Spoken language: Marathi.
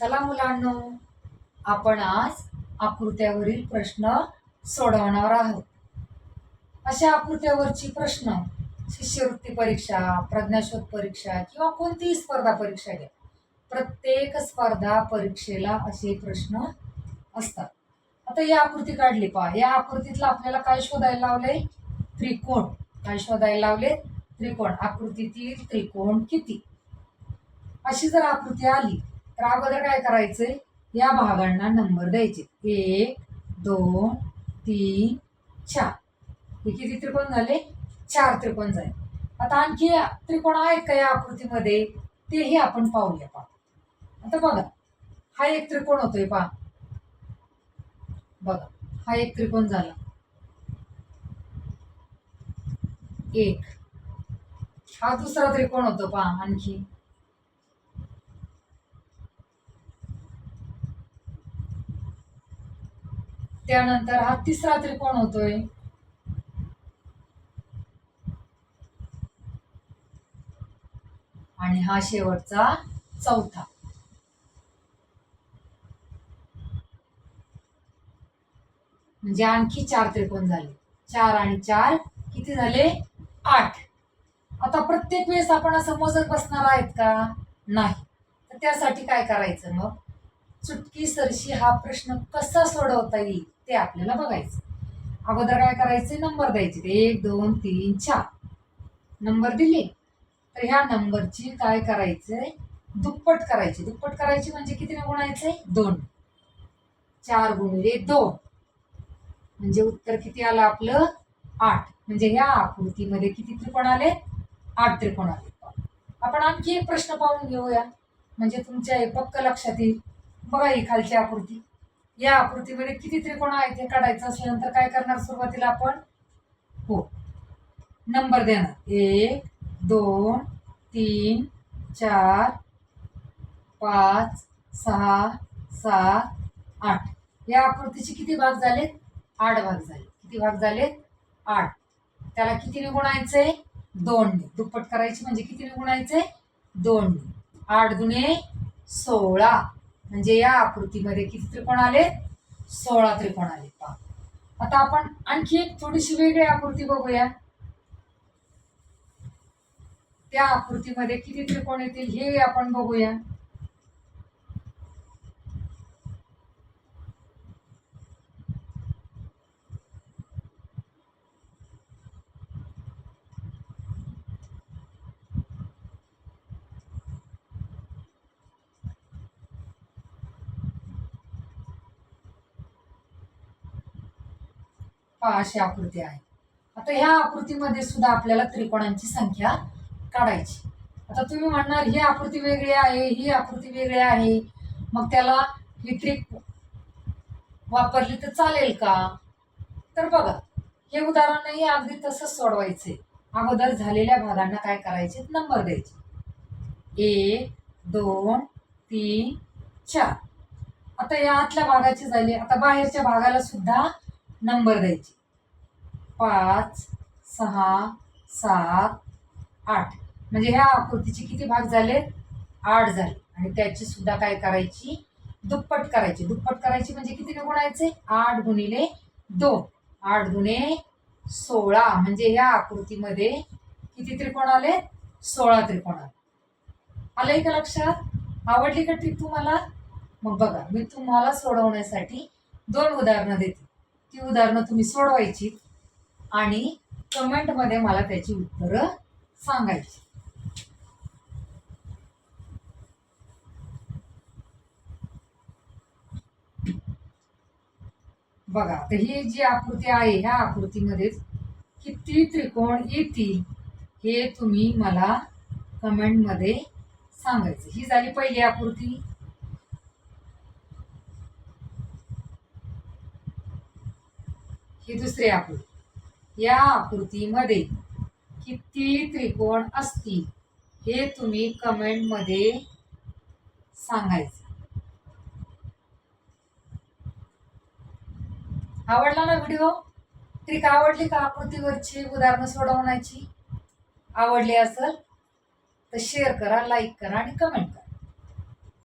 चला मुलांनो आपण आज आकृत्यावरील प्रश्न सोडवणार आहोत. अशा आकृत्यावरची प्रश्न शिष्यवृत्ती परीक्षा प्रज्ञाशोध परीक्षा किंवा कोणतीही स्पर्धा परीक्षा घ्या. प्रत्येक स्पर्धा परीक्षेला असे प्रश्न असतात. आता ही आकृती काढली पहा. या आकृतीतला आपल्याला काय शोधायला लावलंय? त्रिकोण. काय शोधायला लावले त्रिकोण. आकृतीतील त्रिकोण किती? अशी जर आकृती आली तर अगोदर काय करायचंय? या भागांना नंबर द्यायचे. एक दोन तीन चार. हे किती त्रिकोण झाले? चार त्रिकोण झाले. आता आणखी त्रिकोण आहेत का या आकृतीमध्ये? तेही आपण पाहूया पा आता बघा. हा एक त्रिकोण होतोय पहा. बघा. हा एक त्रिकोण झाला. एक. हा दुसरा त्रिकोण होतो पहा आणखी. त्यानंतर हा तिसरा त्रिकोण होतोय. आणि हा शेवटचा चौथा. म्हणजे आणखी चार त्रिकोण झाले. चार आणि चार किती झाले? आठ. आता प्रत्येक वेळेस आपण असं मोजत बसणार आहेत का? नाही. तर त्यासाठी काय करायचं मग? चुटकी सरशी हा प्रश्न कसा सोडवता येईल? ते आपल्याला बघायचं. अगोदर काय करायचे? नंबर द्यायचे. ते एक दोन तीन चार. नंबर दिले. तर ह्या नंबरची काय करायचंय? दुप्पट करायची. दुप्पट करायची म्हणजे किती गुणायचंय? दोन. चार गुणिले दोन. म्हणजे उत्तर किती आलं आपलं? आठ. म्हणजे ह्या आकृतीमध्ये किती त्रिकोण आले? आठ त्रिकोण आले. आपण आणखी एक प्रश्न पाहून घेऊया. म्हणजे तुमच्या हे पक्क लक्षात येईल. बघा ही खालची आकृती. या आकृतीमध्ये किती त्रिकोण आहेत हे काढायचं असल्यानंतर काय करणार सुरुवातीला आपण? हो. नंबर देणार. एक दोन तीन चार पाच सहा सात आठ. या आकृतीचे किती भाग झालेत? आठ भाग झाले. किती भाग झालेत? आठ. त्याला किती गुणायचंय दोनने. दुप्पट करायची म्हणजे किती गुणायचंय दोनने. आठ दुने सोळा. म्हणजे या आकृतीमध्ये किती त्रिकोण आले? सोळा त्रिकोण आले. पहा. आता आपण आणखी एक थोडीशी वेगळी आकृती बघूया. त्या आकृतीमध्ये किती त्रिकोण येतील हे आपण बघूया. पहा अशी आकृती आहे. आता ह्या आकृतीमध्ये सुद्धा आपल्याला त्रिकोणांची संख्या काढायची. आता तुम्ही म्हणणार ही आकृती वेगळी आहे ही आकृती वेगळी आहे. मग त्याला ही ट्रिक वापरली तर चालेल का? तर बघा हे उदाहरणही अगदी तसंच सोडवायचे. अगोदर झालेल्या भागांना काय करायचे? नंबर द्यायचे. एक दोन तीन चार. आता या आतल्या भागाची झाली. आता बाहेरच्या भागाला सुद्धा नंबर द्यायचे. पाच सहा सात आठ. म्हणजे ह्या आकृतीचे किती भाग झाले? आठ झाले. आणि त्याची सुद्धा काय करायची? दुप्पट करायची. दुप्पट करायची म्हणजे किती गुणायचे? आठ गुणिले दोन. आठ गुणे सोळा. म्हणजे ह्या आकृतीमध्ये किती त्रिकोण आले? सोळा त्रिकोण आले. आलंय का लक्षात? आवडली का ट्रिक तुम्हाला? मग बघा. मी तुम्हाला सोडवण्यासाठी दोन उदाहरणं देते. ती उदाहरणं तुम्ही सोडवायची. आणि कमेंटमध्ये मला त्याची उत्तरं सांगायची. बघा तर ही जी आकृती आहे ह्या आकृतीमध्येच किती त्रिकोण येतील हे तुम्ही मला कमेंटमध्ये सांगायचं. ही झाली पहिली आकृती. ही दुसरी आकृती. या आकृतीमध्ये किती त्रिकोण असतील हे तुम्ही कमेंटमध्ये सांगायचं. आवडला ना व्हिडिओ? ट्रिक आवडली का आकृतीवरची उदाहरणं सोडवण्याची आवडली असेल तर शेअर करा लाईक करा आणि कमेंट करा.